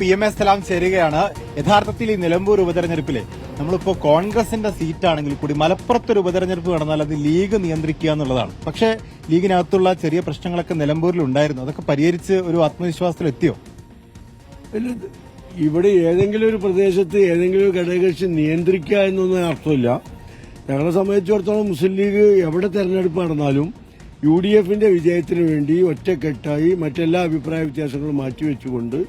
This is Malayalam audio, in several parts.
പി എം എസ് സലാം ചേരുകയാണ്. യഥാർത്ഥത്തിൽ ഈ നിലമ്പൂർ ഉപതെരഞ്ഞെടുപ്പിലെ നമ്മളിപ്പോ കോൺഗ്രസിന്റെ സീറ്റാണെങ്കിൽ കൂടി മലപ്പുറത്തൊരു ഉപതെരഞ്ഞെടുപ്പ് നടന്നാൽ അത് ലീഗ് നിയന്ത്രിക്കുക എന്നുള്ളതാണ്. പക്ഷേ ലീഗിനകത്തുള്ള ചെറിയ പ്രശ്നങ്ങളൊക്കെ നിലമ്പൂരിൽ ഉണ്ടായിരുന്നു. അതൊക്കെ പരിഹരിച്ച് ഒരു ആത്മവിശ്വാസത്തിലെത്തിയോ ഇവിടെ ഏതെങ്കിലും ഒരു പ്രദേശത്ത് ഏതെങ്കിലും ഒരു ഘടകകക്ഷി നിയന്ത്രിക്കുക എന്നൊന്നും അർത്ഥമില്ല. ഞങ്ങളെ സംബന്ധിച്ചിടത്തോളം മുസ്ലിം ലീഗ് എവിടെ തെരഞ്ഞെടുപ്പ് നടന്നാലും യു ഡി എഫിന്റെ വിജയത്തിന് വേണ്ടി ഒറ്റക്കെട്ടായി മറ്റെല്ലാ അഭിപ്രായ വ്യത്യാസങ്ങളും മാറ്റിവെച്ചുകൊണ്ട്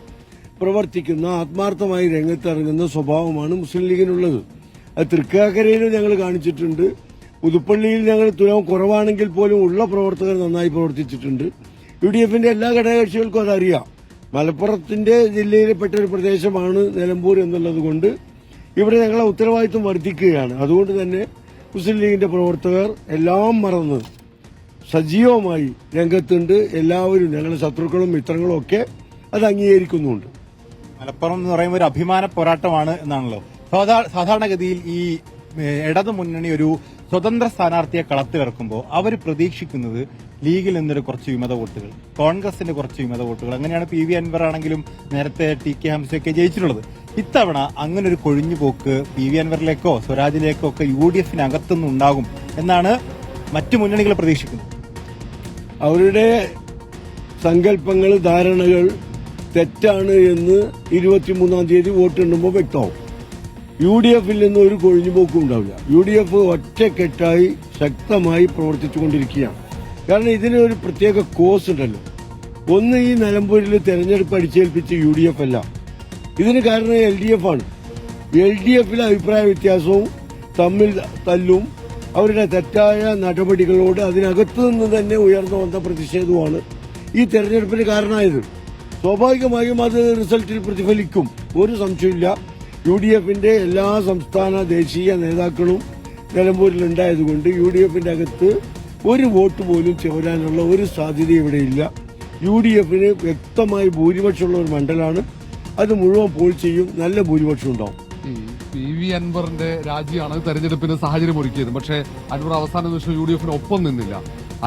പ്രവർത്തിക്കുന്ന ആത്മാർത്ഥമായി രംഗത്തിറങ്ങുന്ന സ്വഭാവമാണ് മുസ്ലിം ലീഗിനുള്ളത്. അത് തൃക്കാക്കരയിലും ഞങ്ങൾ കാണിച്ചിട്ടുണ്ട്. പുതുപ്പള്ളിയിൽ ഞങ്ങൾ തുലം കുറവാണെങ്കിൽ പോലും ഉള്ള പ്രവർത്തകർ നന്നായി പ്രവർത്തിച്ചിട്ടുണ്ട്. യു ഡി എഫിന്റെ എല്ലാ ഘടകകക്ഷികൾക്കും അതറിയാം. മലപ്പുറത്തിന്റെ ജില്ലയിൽപ്പെട്ട ഒരു പ്രദേശമാണ് നിലമ്പൂർ എന്നുള്ളത് കൊണ്ട് ഇവിടെ ഞങ്ങളെ ഉത്തരവാദിത്വം വർദ്ധിക്കുകയാണ്. അതുകൊണ്ട് തന്നെ മുസ്ലിം ലീഗിന്റെ പ്രവർത്തകർ എല്ലാം മറന്ന് സജീവമായി രംഗത്തുണ്ട്. എല്ലാവരും ഞങ്ങളുടെ ശത്രുക്കളും മിത്രങ്ങളും ഒക്കെ അത് അംഗീകരിക്കുന്നുണ്ട്. മലപ്പുറം എന്ന് പറയുമ്പോൾ ഒരു അഭിമാന പോരാട്ടമാണ് എന്നാണല്ലോ. സാധാ- സാധാരണഗതിയിൽ ഈ ഇടതു മുന്നണി ഒരു സ്വതന്ത്ര സ്ഥാനാർത്ഥിയെ കളത്തിലിറക്കുമ്പോൾ അവർ പ്രതീക്ഷിക്കുന്നത് ലീഗിൽ നിന്നൊരു കുറച്ച് വിമത വോട്ടുകൾ കോൺഗ്രസിന്റെ കുറച്ച് വിമത വോട്ടുകൾ. അങ്ങനെയാണ് പി വി അൻവർ ആണെങ്കിലും നേരത്തെ ടി കെ ഹംസയൊക്കെ ജയിച്ചിട്ടുള്ളത്. ഇത്തവണ അങ്ങനെ ഒരു കൊഴിഞ്ഞു പോക്ക് പി വി അൻവറിലേക്കോ സ്വരാജിലേക്കോ ഒക്കെ യു ഡി എഫിനകത്തുനിന്നുണ്ടാകും എന്നാണ് മറ്റു മുന്നണികൾ പ്രതീക്ഷിക്കുന്നത്. അവരുടെ സങ്കല്പങ്ങൾ ധാരണകൾ തെറ്റാണ് എന്ന് ഇരുപത്തിമൂന്നാം തീയതി വോട്ടിടുമ്പോൾ വ്യക്തമാവും. യു ഡി എഫിൽ നിന്ന് ഒരു കൊഴിഞ്ഞുപോക്കും ഉണ്ടാവില്ല. യു ഡി എഫ് ഒറ്റക്കെട്ടായി ശക്തമായി പ്രവർത്തിച്ചുകൊണ്ടിരിക്കുകയാണ്. കാരണം ഇതിന് ഒരു പ്രത്യേക കോസ് ഉണ്ടല്ലോ. ഒന്ന് ഈ നിലമ്പൂരിൽ തെരഞ്ഞെടുപ്പ് അടിച്ചേൽപ്പിച്ച് യു ഡി എഫ് അല്ല. ഇതിന് കാരണം എൽ ഡി എഫ് ആണ്. എൽ ഡി എഫിലെ അഭിപ്രായ വ്യത്യാസവും തമ്മിൽ തല്ലും. അവരുടെ തെറ്റായ നടപടികളോട് അതിനകത്തു നിന്ന് തന്നെ ഉയർന്നു വന്ന പ്രതിഷേധവുമാണ് ഈ തെരഞ്ഞെടുപ്പിന് കാരണമായത്. സ്വാഭാവികമായും അത് റിസൾട്ടിൽ പ്രതിഫലിക്കും. ഒരു സംശയമില്ല യു ഡി എഫിന്റെ എല്ലാ സംസ്ഥാന ദേശീയ നേതാക്കളും നിലമ്പൂരിൽ ഉണ്ടായതുകൊണ്ട് യു ഡി എഫിന്റെ അകത്ത് ഒരു വോട്ട് പോലും ചേരാനുള്ള ഒരു സാധ്യത ഇവിടെയില്ല. യു ഡി എഫിന് വ്യക്തമായി ഭൂരിപക്ഷമുള്ള ഒരു മണ്ഡലമാണ്. അത് മുഴുവൻ പോൾ ചെയ്യും. നല്ല ഭൂരിപക്ഷം ഉണ്ടാവും. പി വി അൻവറിന്റെ രാജിയാണ് തെരഞ്ഞെടുപ്പിന് സാഹചര്യം ഒരുക്കിയത്. പക്ഷേ അൻവർ അവസാന നിമിഷം യു ഡി എഫിന് ഒപ്പം നിന്നില്ല.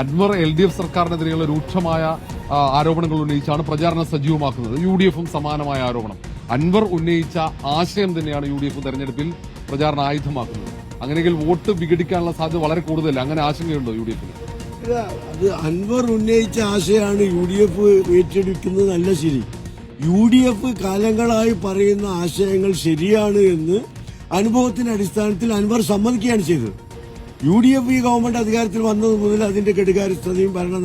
അൻവർ എൽ ഡി എഫ് സർക്കാരിനെതിരെയുള്ള രൂക്ഷമായ ആരോപണങ്ങൾ ഉന്നയിച്ചാണ് പ്രചാരണം സജീവമാക്കുന്നത്. യു ഡി എഫും സമാനമായ ആരോപണം. അൻവർ ഉന്നയിച്ച ആശയം തന്നെയാണ് യു ഡി എഫ് തെരഞ്ഞെടുപ്പിൽ പ്രചാരണ ആയുധമാക്കുന്നത്. അങ്ങനെയെങ്കിൽ വോട്ട് വിഘടിക്കാനുള്ള സാധ്യത വളരെ കൂടുതലല്ല? അങ്ങനെ ആശങ്കയുണ്ടോ യു ഡി എഫിന്? അത് അൻവർ ഉന്നയിച്ച ആശയമാണ് യു ഡി എഫ് ഏറ്റെടുക്കുന്നത് നല്ല ശരി. യു ഡി എഫ് കാലങ്ങളായി പറയുന്ന ആശയങ്ങൾ ശരിയാണ് എന്ന് അനുഭവത്തിന്റെ അടിസ്ഥാനത്തിൽ അൻവർ സമ്മതിക്കുകയാണ് ചെയ്തത്. യു ഡി എഫ് ഈ ഗവൺമെന്റ് അധികാരത്തിൽ വന്നത് മുതൽ അതിന്റെ കെടുകാര്യസ്ഥതയും ഭരണ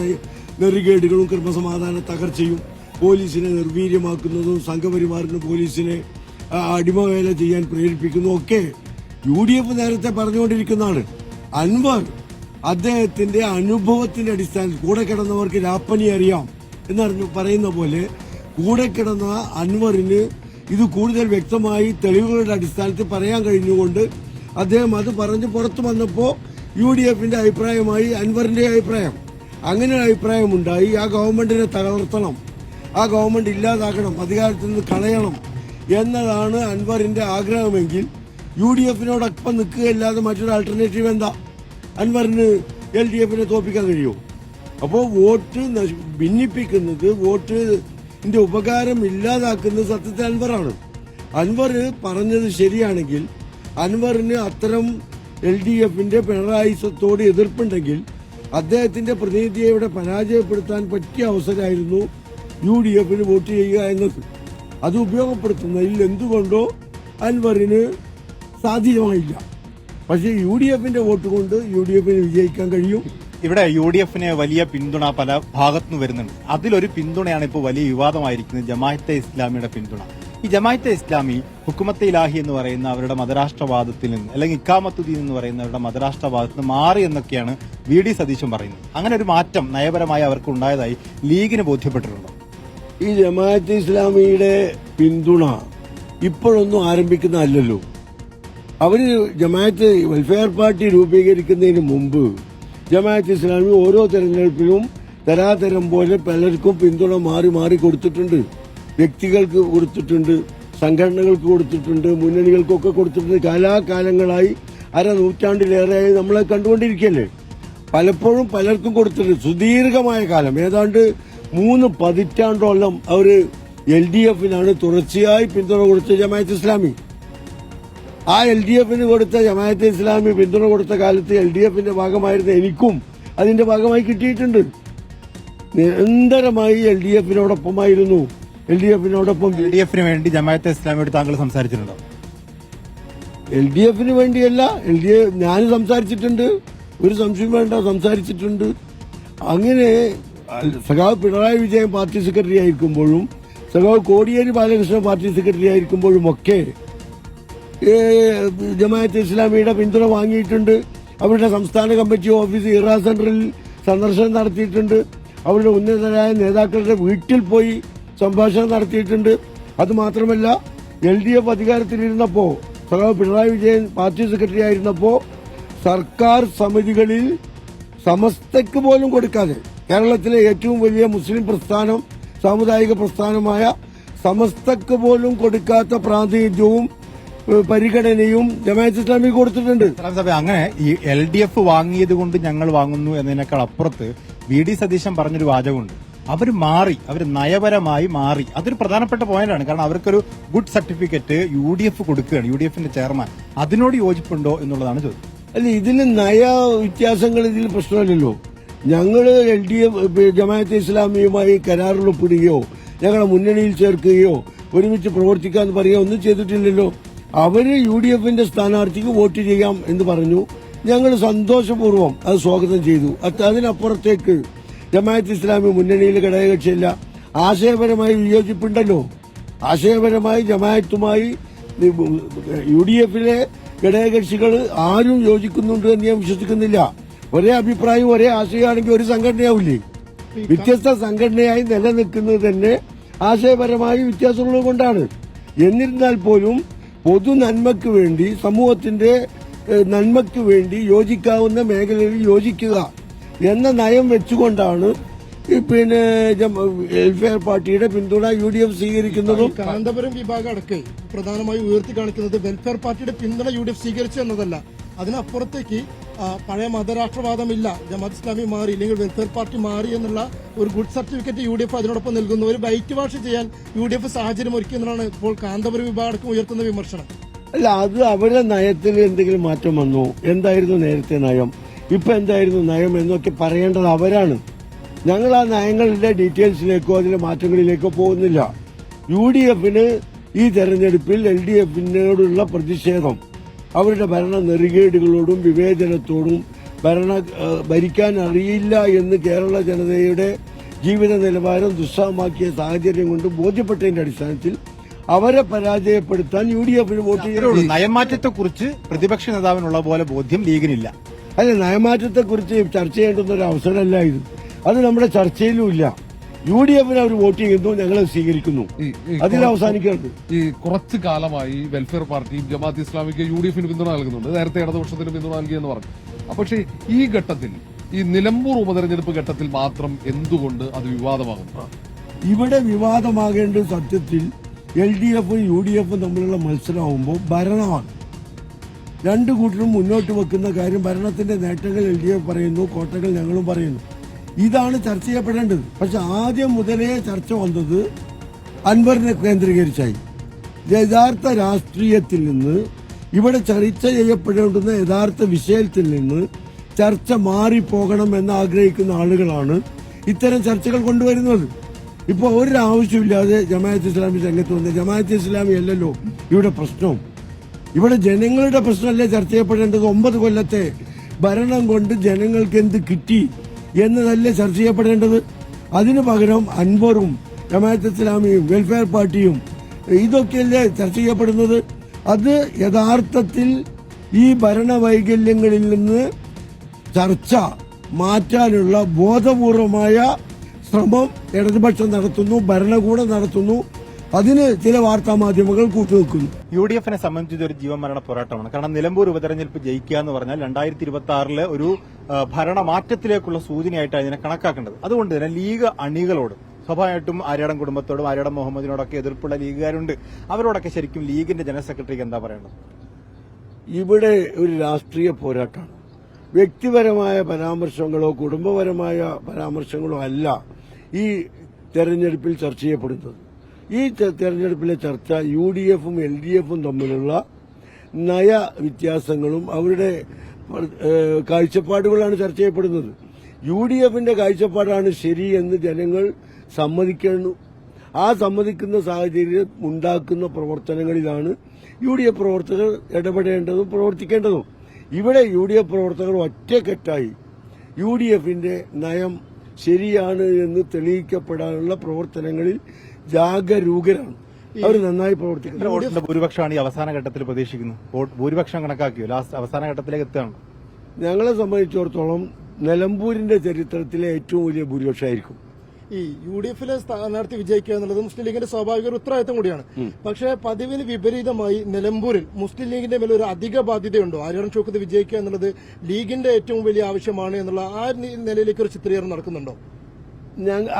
നെറികേടുകളും ക്രമസമാധാന തകർച്ചയും പോലീസിനെ നിർവീര്യമാക്കുന്നതും സംഘപരിവാറിന് പോലീസിനെ അടിമ അടിമവേല ചെയ്യാൻ പ്രേരിപ്പിക്കുന്നതും ഒക്കെ യു ഡി എഫ് നേരത്തെ പറഞ്ഞുകൊണ്ടിരിക്കുന്നതാണ്. അൻവർ അദ്ദേഹത്തിന്റെ അനുഭവത്തിന്റെ അടിസ്ഥാനത്തിൽ കൂടെ കിടന്നവർക്ക് രാപ്പനി അറിയാം എന്നറിഞ്ഞു പറയുന്ന പോലെ കൂടെ കിടന്ന അൻവറിന് ഇത് കൂടുതൽ വ്യക്തമായി തെളിവുകളുടെ അടിസ്ഥാനത്തിൽ പറയാൻ കഴിഞ്ഞുകൊണ്ട് അദ്ദേഹം അത് പറഞ്ഞ് പുറത്തു വന്നപ്പോൾ യു ഡി എഫിന്റെ അഭിപ്രായമായി അൻവറിന്റെ അഭിപ്രായം. അങ്ങനെ ഒരു അഭിപ്രായമുണ്ടായി. ആ ഗവൺമെന്റിനെ തകർത്തണം. ആ ഗവൺമെന്റ് ഇല്ലാതാക്കണം. അധികാരത്തിൽ നിന്ന് കളയണം എന്നതാണ് അൻവറിന്റെ ആഗ്രഹമെങ്കിൽ യു ഡി എഫിനോടൊപ്പം നിൽക്കുകയല്ലാതെ മറ്റൊരു ആൾട്ടർനേറ്റീവ് എന്താ? അൻവറിന് എൽ ഡി എഫിനെ തോൽപ്പിക്കാൻ കഴിയുമോ അപ്പോൾ വോട്ട് ഭിന്നിപ്പിക്കുന്നത് വോട്ടിന്റെ ഉപകാരം ഇല്ലാതാക്കുന്നത് സത്യത്തിൽ അൻവറാണ്. അൻവർ പറഞ്ഞത് ശരിയാണെങ്കിൽ അൻവറിന് അത്തരം എൽ ഡി എഫിന്റെ പിണറായിസത്തോട് എതിർപ്പുണ്ടെങ്കിൽ അദ്ദേഹത്തിന്റെ പ്രതിനിധിയെ ഇവിടെ പരാജയപ്പെടുത്താൻ പറ്റിയ അവസരമായിരുന്നു യു ഡി എഫിന് വോട്ട് ചെയ്യുക എന്നത്. അത് ഉപയോഗപ്പെടുത്തുന്നതിൽ എന്തുകൊണ്ടോ അൻവറിന് സാധ്യമായില്ല. പക്ഷേ യു ഡി എഫിന്റെ വോട്ട് കൊണ്ട് യു ഡി എഫിന് വിജയിക്കാൻ കഴിയും. ഇവിടെ യു ഡി എഫിന് വലിയ പിന്തുണ പല ഭാഗത്തുനിന്ന് വരുന്നുണ്ട്. അതിലൊരു പിന്തുണയാണ് ഇപ്പോൾ വലിയ വിവാദമായിരിക്കുന്നത് ജമാഅത്തെ ഇസ്ലാമിയുടെ പിന്തുണ. ഈ ജമാഅത്തെ ഇസ്ലാമി ഹുക്കുമത്തെ ഇലാഹി എന്ന് പറയുന്ന അവരുടെ മതരാഷ്ട്രവാദത്തിൽ നിന്ന് അല്ലെങ്കിൽ ഇക്കാമത്തുദ്ദീൻ എന്ന് പറയുന്ന അവരുടെ മതരാഷ്ട്രവാദത്തിൽ നിന്ന് മാറി എന്നൊക്കെയാണ് വി ഡി സതീശൻ പറയുന്നത്. അങ്ങനെ ഒരു മാറ്റം നയപരമായി അവർക്ക് ഉണ്ടായതായി ലീഗിന് ബോധ്യപ്പെട്ടിട്ടുണ്ടോ? ഈ ജമാഅത്ത് ഇസ്ലാമിയുടെ പിന്തുണ ഇപ്പോഴൊന്നും ആരംഭിക്കുന്നതല്ലല്ലോ. അവർ ജമാഅത്ത് വെൽഫെയർ പാർട്ടി രൂപീകരിക്കുന്നതിന് മുമ്പ് ജമാഅത്ത് ഇസ്ലാമി ഓരോ തെരഞ്ഞെടുപ്പിലും തരാതരം പോലെ പലർക്കും പിന്തുണ മാറി മാറി കൊടുത്തിട്ടുണ്ട്. വ്യക്തികൾക്ക് കൊടുത്തിട്ടുണ്ട് സംഘടനകൾക്ക് കൊടുത്തിട്ടുണ്ട് മുന്നണികൾക്കൊക്കെ കൊടുത്തിട്ടുണ്ട്. കാലാകാലങ്ങളായി അര നൂറ്റാണ്ടിലേറെയായി നമ്മളെ കണ്ടുകൊണ്ടിരിക്കല്ലേ പലപ്പോഴും പലർക്കും കൊടുത്തിട്ടുണ്ട്. സുദീർഘമായ കാലം. ഏതാണ്ട് മൂന്ന് പതിറ്റാണ്ടോളം അവർ എൽ ഡി എഫിനാണ് തുടർച്ചയായി പിന്തുണ കൊടുത്ത ജമാഅത്ത് ഇസ്ലാമി. ആ എൽ ഡി എഫിന് കൊടുത്ത ജമാഅത്ത് ഇസ്ലാമി പിന്തുണ കൊടുത്ത കാലത്ത് എൽ ഡി എഫിന്റെ ഭാഗമായിരുന്ന എനിക്കും അതിന്റെ ഭാഗമായി കിട്ടിയിട്ടുണ്ട്. നിരന്തരമായി എൽ ഡി എഫിനോടൊപ്പമായിരുന്നു എൽ ഡി എഫിനോടൊപ്പം എൽ ഡി എഫിന് വേണ്ടി ജമാഅത്തെ ഇസ്ലാമിയോട് താങ്കൾ സംസാരിച്ചിട്ടുണ്ടോ? എൽ ഡി എഫിന് വേണ്ടിയല്ല എൽ ഡി എഫ് ഞാൻ സംസാരിച്ചിട്ടുണ്ട് ഒരു സംശയം വേണ്ട സംസാരിച്ചിട്ടുണ്ട്. അങ്ങനെ സഖാവ് പിണറായി വിജയൻ പാർട്ടി സെക്രട്ടറി ആയിരിക്കുമ്പോഴും സഖാവ് കോടിയേരി ബാലകൃഷ്ണൻ പാർട്ടി സെക്രട്ടറി ആയിരിക്കുമ്പോഴും ഒക്കെ ജമാഅത്തെ ഇസ്ലാമിയുടെ പിന്തുണ വാങ്ങിയിട്ടുണ്ട്. അവരുടെ സംസ്ഥാന കമ്മിറ്റി ഓഫീസ് ഇറാ സെന്ററിൽ സന്ദർശനം നടത്തിയിട്ടുണ്ട്. അവരുടെ ഉന്നതരായ നേതാക്കളുടെ വീട്ടിൽ പോയി സംഭാഷണം നടത്തിയിട്ടുണ്ട്. അതുമാത്രമല്ല എൽ ഡി എഫ് അധികാരത്തിലിരുന്നപ്പോൾ സഖാവ് പിണറായി വിജയൻ പാർട്ടി സെക്രട്ടറി ആയിരുന്നപ്പോൾ സർക്കാർ സമിതികളിൽ സമസ്തയ്ക്ക് പോലും കൊടുക്കാതെ കേരളത്തിലെ ഏറ്റവും വലിയ മുസ്ലിം പ്രസ്ഥാനം സാമുദായിക പ്രസ്ഥാനമായ സമസ്തക്ക് പോലും കൊടുക്കാത്ത പ്രാതിനിധ്യവും പരിഗണനയും ജമാഅത്ത് ഇസ്ലാമി കൊടുത്തിട്ടുണ്ട്. അങ്ങനെ ഈ എൽ ഡി എഫ് വാങ്ങിയത് കൊണ്ട് ഞങ്ങൾ വാങ്ങുന്നു എന്നതിനേക്കാൾ അപ്പുറത്ത് വി ഡി സതീശൻ പറഞ്ഞൊരു വാചകമുണ്ട്. അവർ മാറി അവർ നയപരമായി മാറി. അതൊരു പ്രധാനപ്പെട്ട പോയിന്റാണ്. കാരണം അവർക്കൊരു good certificate U D F കൊടുക്കുകയാണ് യു ഡി എഫിന്റെ ചെയർമാൻ. അതിനോട് യോജിപ്പുണ്ടോ എന്നുള്ളതാണ് ചോദ്യം. അല്ല ഇതിന് നയ വ്യത്യാസങ്ങൾ ഇതിൽ പ്രശ്നമില്ലല്ലോ. ഞങ്ങൾ എൽ ഡി എഫ് ജമാഅത്ത് ഇസ്ലാമിയുമായി കരാറിൽ ഒപ്പിടുകയോ ഞങ്ങളെ മുന്നണിയിൽ ചേർക്കുകയോ ഒരുമിച്ച് പ്രവർത്തിക്കാന്ന് പറയുകയോ ഒന്നും ചെയ്തിട്ടില്ലല്ലോ. അവർ യു ഡി എഫിന്റെ സ്ഥാനാർത്ഥിക്ക് വോട്ട് ചെയ്യാം എന്ന് പറഞ്ഞു. ഞങ്ങൾ സന്തോഷപൂർവം അത് സ്വാഗതം ചെയ്തു. അതിനപ്പുറത്തേക്ക് ജമാഅത്ത് ഇസ്ലാമി മുന്നണിയിൽ ഘടകകക്ഷിയില്ല. ആശയപരമായി വിയോജിപ്പുണ്ടല്ലോ. ആശയപരമായി ജമാഅത്തുമായി യു ഡി എഫിലെ ഘടകകക്ഷികൾ ആരും യോജിക്കുന്നുണ്ട് എന്ന് ഞാൻ വിശ്വസിക്കുന്നില്ല. ഒരേ അഭിപ്രായം ഒരേ ആശയമാണെങ്കിൽ ഒരു സംഘടനയാവില്ലേ? വ്യത്യസ്ത സംഘടനയായി നിലനിൽക്കുന്നത് തന്നെ ആശയപരമായി വ്യത്യാസമുള്ളത് കൊണ്ടാണ്. എന്നിരുന്നാൽ പോലും പൊതു നന്മയ്ക്ക് വേണ്ടി സമൂഹത്തിന്റെ നന്മയ്ക്ക് വേണ്ടി യോജിക്കാവുന്ന മേഖലയിൽ യോജിക്കുക. എന്ന നയം വെച്ചുകൊണ്ടാണ് പിന്നെ വെൽഫെയർ പാർട്ടിയുടെ പിന്തുണ യു ഡി എഫ് സ്വീകരിക്കുന്നതും കാന്തപുരം വിഭാഗം അടക്കം പ്രധാനമായി ഉയർത്തി കാണിക്കുന്നത് വെൽഫെയർ പാർട്ടിയുടെ പിന്തുണ യു ഡി എഫ് സ്വീകരിച്ചു എന്നതല്ല. അതിനപ്പുറത്തേക്ക് പഴയ മതരാഷ്ട്രവാദമില്ല. ജമാഅത്ത് ഇസ്ലാമി മാറി ഇല്ലെങ്കിൽ വെൽഫെയർ പാർട്ടി മാറി എന്നുള്ള ഒരു good certificate U D F അതിനോടൊപ്പം നൽകുന്നു ഒരു ബൈറ്റ് വാഷ് ചെയ്യാൻ യു ഡി എഫ് സാഹചര്യം ഒരുക്കുന്നതാണ് ഇപ്പോൾ കാന്തപുരം വിഭാഗം അടക്കം ഉയർത്തുന്ന വിമർശനം. അല്ല അത് അവരുടെ നയത്തിൽ എന്തെങ്കിലും മാറ്റം വന്നു? എന്തായിരുന്നു നേരത്തെ നയം? ഇപ്പൊ എന്തായിരുന്നു നയം എന്നൊക്കെ പറയേണ്ടത് അവരാണ്. ഞങ്ങൾ ആ നയങ്ങളുടെ ഡീറ്റെയിൽസിലേക്കോ അതിലെ മാറ്റങ്ങളിലേക്കോ പോകുന്നില്ല. യു ഡി എഫിന് ഈ തെരഞ്ഞെടുപ്പിൽ എൽ ഡി എഫിനോടുള്ള പ്രതിഷേധം അവരുടെ ഭരണ നെറികേടുകളോടും വിവേചനത്തോടും ഭരണ ഭരിക്കാൻ അറിയില്ല എന്ന് കേരള ജനതയുടെ ജീവിത നിലവാരം ദുസ്സഹമാക്കിയ സാഹചര്യം കൊണ്ട് ബോധ്യപ്പെട്ടതിന്റെ അടിസ്ഥാനത്തിൽ അവരെ പരാജയപ്പെടുത്താൻ യു ഡി എഫിന് വോട്ട് ചെയ്യുന്നു നയമാറ്റത്തെക്കുറിച്ച് പ്രതിപക്ഷ നേതാവിനുള്ള പോലെ ബോധ്യം ലീഗിനില്ല. അല്ല നയമാറ്റത്തെ കുറിച്ച് ചർച്ച ചെയ്യേണ്ടുന്ന ഒരു അവസരമല്ല ഇത്. അത് നമ്മുടെ ചർച്ചയിലും ഇല്ല യു ഡി എഫിന് അവർ വോട്ട് ചെയ്യുന്നു ഞങ്ങൾ സ്വീകരിക്കുന്നു. അതിൽ അവസാനിക്കരുത് ഈ കുറച്ച് കാലമായി വെൽഫെയർ പാർട്ടിയും ജമാഅത്ത് ഇസ്ലാമിക്ക് യു ഡി എഫിന് പിന്തുണ നൽകുന്നുണ്ട്. നേരത്തെ ഇടതുപക്ഷത്തിന് പിന്തുണ നൽകിയെന്ന് പറഞ്ഞു. പക്ഷേ ഈ ഘട്ടത്തിൽ ഈ നിലമ്പൂർ ഉപതെരഞ്ഞെടുപ്പ് ഘട്ടത്തിൽ മാത്രം എന്തുകൊണ്ട് അത് വിവാദമാകുന്നു ഇവിടെ വിവാദമാകേണ്ട സത്യത്തിൽ എൽ ഡി എഫും യു ഡി എഫും തമ്മിലുള്ള മത്സരമാകുമ്പോൾ ഭരണമാണ്. രണ്ടു കൂട്ടരും മുന്നോട്ട് വെക്കുന്ന കാര്യം ഭരണത്തിന്റെ നേട്ടങ്ങൾ എൽ ഡി എഫ് പറയുന്നു കോട്ടകൾ ഞങ്ങളും പറയുന്നു. ഇതാണ് ചർച്ച ചെയ്യപ്പെടേണ്ടത്. പക്ഷെ ആദ്യം മുതലേ ചർച്ച വന്നത് അൻവറിനെ കേന്ദ്രീകരിച്ചായി. യഥാർത്ഥ രാഷ്ട്രീയത്തിൽ നിന്ന് ഇവിടെ ചർച്ച ചെയ്യപ്പെടേണ്ടുന്ന യഥാർത്ഥ വിഷയത്തിൽ നിന്ന് ചർച്ച മാറിപ്പോകണം എന്ന് ആഗ്രഹിക്കുന്ന ആളുകളാണ് ഇത്തരം ചർച്ചകൾ കൊണ്ടുവരുന്നത്. ഇപ്പോൾ ഒരു ആവശ്യമില്ലാതെ ജമാഅത്ത് ഇസ്ലാമി രംഗത്ത് വന്ന ജമാഅത്ത് ഇസ്ലാമി അല്ലല്ലോ ഇവിടെ പ്രശ്നം ഇവിടെ ജനങ്ങളുടെ പ്രശ്നമല്ലേ ചർച്ച ചെയ്യപ്പെടേണ്ടത്? ഒമ്പത് കൊല്ലത്തെ ഭരണം കൊണ്ട് ജനങ്ങൾക്ക് എന്ത് കിട്ടി എന്നതല്ലേ ചർച്ച ചെയ്യപ്പെടേണ്ടത്? അതിനു പകരം അൻവറും ജമാഅത്ത് ഇസ്ലാമിയും വെൽഫെയർ പാർട്ടിയും ഇതൊക്കെയല്ലേ ചർച്ച ചെയ്യപ്പെടുന്നത്? അത് യഥാർത്ഥത്തിൽ ഈ ഭരണവൈകല്യങ്ങളിൽ നിന്ന് ചർച്ച മാറ്റാനുള്ള ബോധപൂർവമായ ശ്രമം ഇടതുപക്ഷം നടത്തുന്നു ഭരണകൂടം നടത്തുന്നു. അതിന് ചില വാർത്താ മാധ്യമങ്ങൾ കൂട്ടുനിൽക്കുന്നു. യു ഡി എഫിനെ സംബന്ധിച്ച് ഇത് ഒരു ജീവൻമരണ പോരാട്ടമാണ്. കാരണം നിലമ്പൂർ ഉപതെരഞ്ഞെടുപ്പ് ജയിക്കുക എന്ന് പറഞ്ഞാൽ രണ്ടായിരത്തി ഇരുപത്തി ആറിലെ ഒരു ഭരണമാറ്റത്തിലേക്കുള്ള സൂചനയായിട്ടാണ് ഇതിനെ കണക്കാക്കേണ്ടത്. അതുകൊണ്ട് തന്നെ ലീഗ് അണികളോട് സ്വാഭാവികമായിട്ടും ആര്യാടൻ കുടുംബത്തോടും ആര്യാടൻ മുഹമ്മദിനോടൊക്കെ എതിർപ്പുള്ള ലീഗുകാരുണ്ട്. അവരോടൊക്കെ ശരിക്കും ലീഗിന്റെ ജനറൽ സെക്രട്ടറിക്ക് എന്താ പറയേണ്ടത്? ഇവിടെ ഒരു രാഷ്ട്രീയ പോരാട്ടമാണ് വ്യക്തിപരമായ പരാമർശങ്ങളോ കുടുംബപരമായ പരാമർശങ്ങളോ അല്ല ഈ തെരഞ്ഞെടുപ്പിൽ ചർച്ച ചെയ്യപ്പെടുന്നത്. ഈ തെരഞ്ഞെടുപ്പിലെ ചർച്ച യു ഡി എഫും എൽ ഡി എഫും തമ്മിലുള്ള നയ വ്യത്യാസങ്ങളും അവരുടെ കാഴ്ചപ്പാടുകളാണ് ചർച്ച ചെയ്യപ്പെടുന്നത്. യു ഡി എഫിന്റെ കാഴ്ചപ്പാടാണ് ശരി എന്ന് ജനങ്ങൾ സമ്മതിക്കുന്നു. ആ സമ്മതിക്കുന്ന സാഹചര്യം ഉണ്ടാക്കുന്ന പ്രവർത്തനങ്ങളിലാണ് യു ഡി എഫ് പ്രവർത്തകർ ഇടപെടേണ്ടതും പ്രവർത്തിക്കേണ്ടതും. ഇവിടെ യു ഡി എഫ് പ്രവർത്തകർ ഒറ്റക്കെട്ടായി യു ഡി എഫിന്റെ നയം ശരിയാണ് എന്ന് തെളിയിക്കപ്പെടാനുള്ള പ്രവർത്തനങ്ങളിൽ ജാഗരൂകരാണ്. അവർ നന്നായി പ്രവർത്തിക്കുന്നു. വോട്ടിന്റെ ഭൂരിപക്ഷമാണ് ഈ അവസാന ഘട്ടത്തിൽ പ്രതീക്ഷിക്കുന്നത് ഭൂരിപക്ഷം കണക്കാക്കിയോ? ലാസ്റ്റ് അവസാന ഘട്ടത്തിലേക്ക് എത്തുകയാണ്. ഞങ്ങളെ സംബന്ധിച്ചിടത്തോളം നിലമ്പൂരിന്റെ ചരിത്രത്തിലെ ഏറ്റവും വലിയ ഭൂരിപക്ഷമായിരിക്കും. ഈ യു ഡി എഫിലെ സ്ഥാനാർത്ഥി വിജയിക്കുക എന്നുള്ളത് മുസ്ലിം ലീഗിന്റെ സ്വാഭാവിക ഒരു ഉത്തരവാദിത്തം കൂടിയാണ്. പക്ഷേ പതിവിന് വിപരീതമായി നിലമ്പൂരിൽ മുസ്ലിം ലീഗിന്റെ മേലെ ഒരു അധിക ബാധ്യതയുണ്ടോ? ആരോണം ചോക്കത്ത് വിജയിക്കുക എന്നുള്ളത് ലീഗിന്റെ ഏറ്റവും വലിയ ആവശ്യമാണ് എന്നുള്ള ആ നിലയിലേക്ക് ഒരു ചിത്രീകരണം നടക്കുന്നുണ്ടോ?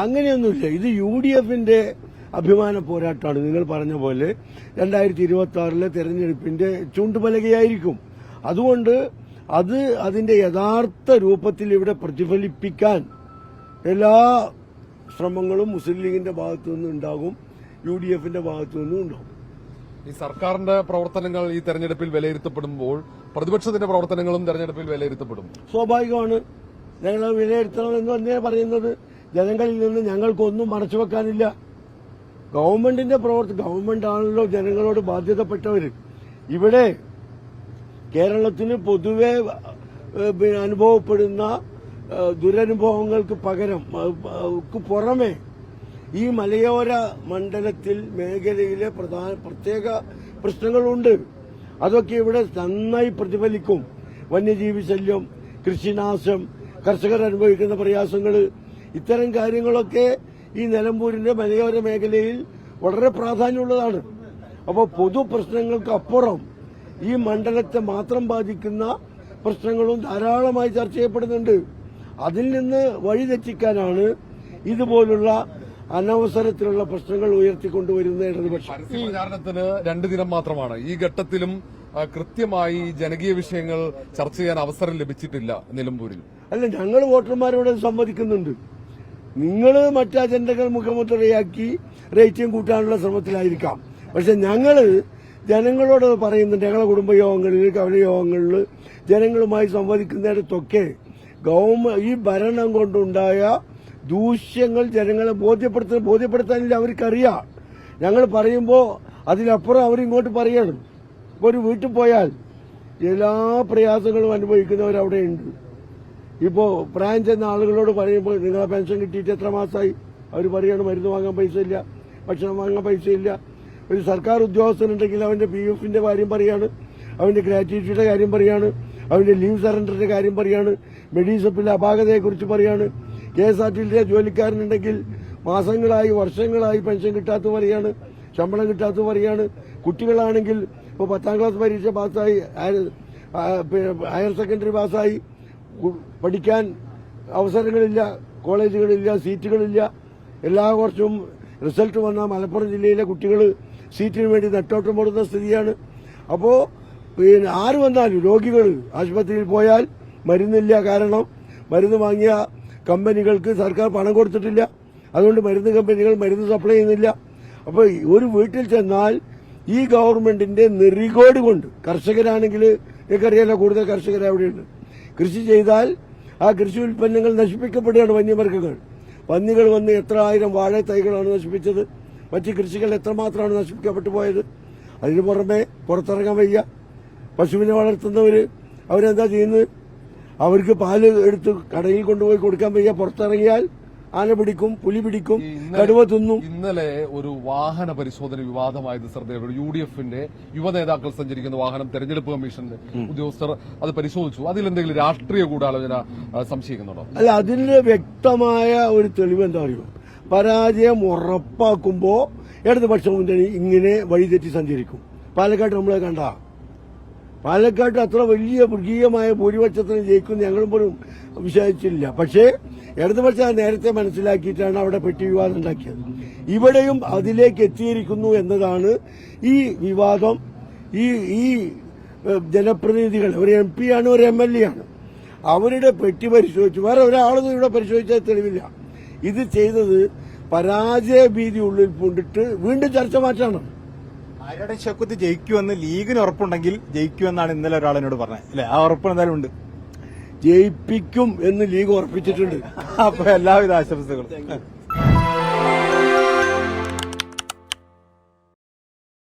അങ്ങനെയൊന്നുമില്ല. ഇത് യു ഡി എഫിന്റെ അഭിമാന പോരാട്ടമാണ്. നിങ്ങൾ പറഞ്ഞ പോലെ രണ്ടായിരത്തി ഇരുപത്തി ആറിലെ തെരഞ്ഞെടുപ്പിന്റെ ചൂണ്ടുപലകയായിരിക്കും അതുകൊണ്ട് അത് അതിന്റെ യഥാർത്ഥ രൂപത്തിൽ ഇവിടെ പ്രതിഫലിപ്പിക്കാൻ എല്ലാ ശ്രമങ്ങളും മുസ്ലിം ലീഗിന്റെ ഭാഗത്തു നിന്നും ഉണ്ടാകും. യു ഡി എഫിന്റെ ഭാഗത്തു നിന്നും ഉണ്ടാകും. ഈ സർക്കാരിന്റെ പ്രവർത്തനങ്ങൾ ഈ തെരഞ്ഞെടുപ്പിൽ വിലയിരുത്തപ്പെടുമ്പോൾ പ്രതിപക്ഷത്തിന്റെ പ്രവർത്തനങ്ങളും തെരഞ്ഞെടുപ്പിൽ വിലയിരുത്തപ്പെടും. സ്വാഭാവികമാണ്. ഞങ്ങൾ വിലയിരുത്തണം എന്ന് തന്നെ പറയുന്നത്. ജനങ്ങളിൽ നിന്ന് ഞങ്ങൾക്കൊന്നും മറച്ചു വെക്കാനില്ല ഗവൺമെന്റിന്റെ പ്രവർത്തി ഗവൺമെന്റ് ആണല്ലോ ജനങ്ങളോട് ബാധ്യതപ്പെട്ടവര് ഇവിടെ കേരളത്തിന് പൊതുവെ അനുഭവപ്പെടുന്ന ദുരനുഭവങ്ങൾക്ക് പകരം പുറമെ ഈ മലയോര മണ്ഡലത്തിൽ മേഖലയിലെ പ്രധാന പ്രത്യേക പ്രശ്നങ്ങളുണ്ട്. അതൊക്കെ ഇവിടെ നന്നായി പ്രതിഫലിക്കും. വന്യജീവി ശല്യം കൃഷിനാശം കർഷകർ അനുഭവിക്കുന്ന പ്രയാസങ്ങൾ ഇത്തരം കാര്യങ്ങളൊക്കെ ഈ നിലമ്പൂരിന്റെ മലയോര മേഖലയിൽ വളരെ പ്രാധാന്യമുള്ളതാണ്. അപ്പോൾ പൊതു പ്രശ്നങ്ങൾക്ക് അപ്പുറം ഈ മണ്ഡലത്തെ മാത്രം ബാധിക്കുന്ന പ്രശ്നങ്ങളും ധാരാളമായി ചർച്ച ചെയ്യപ്പെടുന്നുണ്ട്. അതിൽ നിന്ന് വഴിതെറ്റിക്കാനാണ് ഇതുപോലുള്ള അനവസരത്തിലുള്ള പ്രശ്നങ്ങൾ ഉയർത്തിക്കൊണ്ടുവരുന്ന ഇടതുപക്ഷം. രണ്ടു പ്രചാരണത്തിന് രണ്ട് ദിനം മാത്രമാണ്. ഈ ഘട്ടത്തിലും കൃത്യമായി ജനകീയ വിഷയങ്ങൾ ചർച്ച ചെയ്യാൻ അവസരം ലഭിച്ചിട്ടില്ല നിലമ്പൂരിൽ. അല്ല ഞങ്ങൾ വോട്ടർമാരോട് സംവദിക്കുന്നുണ്ട്. നിങ്ങൾ മറ്റു അജണ്ടകൾ മുഖമുദ്രയാക്കി റേറ്റിംഗ് കൂട്ടാനുള്ള ശ്രമത്തിലായിരിക്കാം. പക്ഷെ ഞങ്ങൾ ജനങ്ങളോട് പറയുന്നുണ്ട്. ഞങ്ങളുടെ കുടുംബയോഗങ്ങളിൽ കവലയോഗങ്ങളിൽ ജനങ്ങളുമായി സംവദിക്കുന്നിടത്തൊക്കെ ഗവൺമെന്റ് ഈ ഭരണം കൊണ്ടുണ്ടായ ദൂഷ്യങ്ങൾ ജനങ്ങളെ ബോധ്യപ്പെടുത്ത ബോധ്യപ്പെടുത്താനില്ല അവർക്കറിയാം. ഞങ്ങൾ പറയുമ്പോൾ അതിനപ്പുറം അവരിങ്ങോട്ട് പറയണം. ഇപ്പോൾ ഒരു വീട്ടിൽ പോയാൽ എല്ലാ പ്രയാസങ്ങളും അനുഭവിക്കുന്നവരവിടെ ഉണ്ട് ഇപ്പോ പ്രായം ചെന്ന ആളുകളോട് പറയുമ്പോൾ നിങ്ങളെ പെൻഷൻ കിട്ടിയിട്ട് എത്ര മാസമായി അവർ പറയാണ് മരുന്ന് വാങ്ങാൻ പൈസ ഇല്ല ഭക്ഷണം വാങ്ങാൻ പൈസ ഇല്ല. ഒരു സർക്കാർ ഉദ്യോഗസ്ഥനുണ്ടെങ്കിൽ അവന്റെ പി എഫിന്റെ കാര്യം പറയാണ് അവന്റെ ഗ്രാറ്റുവിറ്റിയുടെ കാര്യം പറയാണ് അവന്റെ ലീവ് സറണ്ടറിന്റെ കാര്യം പറയാണ് മെഡിസപ്പിലെ അപാകതയെക്കുറിച്ച് പറയാണ്. കെ എസ് ആർ ടിയിലെ ജോലിക്കാരനുണ്ടെങ്കിൽ മാസങ്ങളായി വർഷങ്ങളായി പെൻഷൻ കിട്ടാത്ത പറയാണ് ശമ്പളം കിട്ടാത്ത പറയാണ്. കുട്ടികളാണെങ്കിൽ ഇപ്പോൾ പത്താം ക്ലാസ് പരീക്ഷ പാസ്സായി ഹയർ- സെക്കൻഡറി പാസ്സായി പഠിക്കാൻ അവസരങ്ങളില്ല കോളേജുകളില്ല സീറ്റുകളില്ല. എല്ലാ വർഷവും റിസൾട്ട് വന്ന മലപ്പുറം ജില്ലയിലെ കുട്ടികൾ സീറ്റിന് വേണ്ടി നെട്ടോട്ടം ഓടുന്ന സ്ഥിതിയാണ്. അപ്പോൾ പിന്നെ ആര് വന്നാലും രോഗികൾ ആശുപത്രിയിൽ പോയാൽ മരുന്നില്ല കാരണം മരുന്ന് വാങ്ങിയ കമ്പനികൾക്ക് സർക്കാർ പണം കൊടുത്തിട്ടില്ല. അതുകൊണ്ട് മരുന്ന് കമ്പനികൾ മരുന്ന് സപ്ലൈ ചെയ്യുന്നില്ല. അപ്പോൾ ഒരു വീട്ടിൽ ചെന്നാൽ ഈ ഗവൺമെന്റിന്റെ നെറികോട് കൊണ്ട് കർഷകരാണെങ്കിൽ എനിക്കറിയാലോ കൂടുതൽ കർഷകർ അവിടെയുണ്ട് കൃഷി ചെയ്താൽ ആ കൃഷി ഉൽപ്പന്നങ്ങൾ നശിപ്പിക്കപ്പെടുകയാണ് വന്യമൃഗങ്ങൾ. പന്നികൾ വന്ന് എത്ര ആയിരം വാഴ തൈകളാണ് നശിപ്പിച്ചത്? മറ്റ് കൃഷികൾ എത്രമാത്രമാണ് നശിപ്പിക്കപ്പെട്ടു പോയത്? അതിന് പുറമെ പുറത്തിറങ്ങാൻ വയ്യ. പശുവിനെ വളർത്തുന്നവർ അവരെന്താ ചെയ്യുന്നത്? അവർക്ക് പാൽ എടുത്ത് കടയിൽ കൊണ്ടുപോയി കൊടുക്കാൻ വയ്യ. പുറത്തിറങ്ങിയാൽ ആന പിടിക്കും പുലി പിടിക്കും കടുവ തിന്നും. ഇന്നലെ ഒരു വാഹന പരിശോധന വിവാദമായത് ശ്രദ്ധേയ യു ഡി എഫിന്റെ യുവ നേതാക്കൾ സഞ്ചരിക്കുന്ന വാഹനം തെരഞ്ഞെടുപ്പ് കമ്മീഷന്റെ ഉദ്യോഗസ്ഥർ അത് പരിശോധിച്ചു. അതിൽ എന്തെങ്കിലും രാഷ്ട്രീയ ഗൂഢാലോചന ആ, സംശയിക്കുന്നുണ്ടോ? അല്ല അതിന്റെ വ്യക്തമായ ഒരു തെളിവ് എന്താ പറയുക പരാജയം ഉറപ്പാക്കുമ്പോ ഇടതുപക്ഷ മുന്നണി ഇങ്ങനെ വഴിതെറ്റി സഞ്ചരിക്കും. പാലക്കാട് നമ്മളെ കണ്ട. പാലക്കാട്ട് അത്ര വലിയ മൃഗീയമായ ഭൂരിപക്ഷത്തിന് ജയിക്കും ഞങ്ങളും പോലും വിചാരിച്ചില്ല. പക്ഷേ ഇടതുപക്ഷം നേരത്തെ മനസ്സിലാക്കിയിട്ടാണ് അവിടെ പെട്ടി വിവാദം ഉണ്ടാക്കിയത്. ഇവിടെയും അതിലേക്ക് എത്തിയിരിക്കുന്നു എന്നതാണ് ഈ വിവാദം. ഈ ഈ ജനപ്രതിനിധികൾ ഒരു എം പി ആണ് ഒരു എം എൽ എ ആണ്. അവരുടെ പെട്ടി പരിശോധിച്ചു. വേറെ ഒരാളൊന്നും ഇവിടെ പരിശോധിച്ചാൽ തെളിവില്ല. ഇത് ചെയ്തത് പരാജയ ഭീതി ഉള്ളിൽ പൂണ്ടിട്ട് വീണ്ടും ചർച്ച മാറ്റാണ്. ആരുടെ ശക്തി ജയിക്കുമെന്ന് ലീഗിന് ഉറപ്പുണ്ടെങ്കിൽ ജയിക്കുമെന്നാണ് ഇന്നലെ ഒരാൾ എന്നോട് പറഞ്ഞത്. അല്ലെ? ആ ഉറപ്പ് എന്തായാലും ഉണ്ട്. ജയിപ്പിക്കും എന്ന് ലീഗ് ഉറപ്പിച്ചിട്ടുണ്ട്. അപ്പൊ എല്ലാവിധ ആശംസകളും.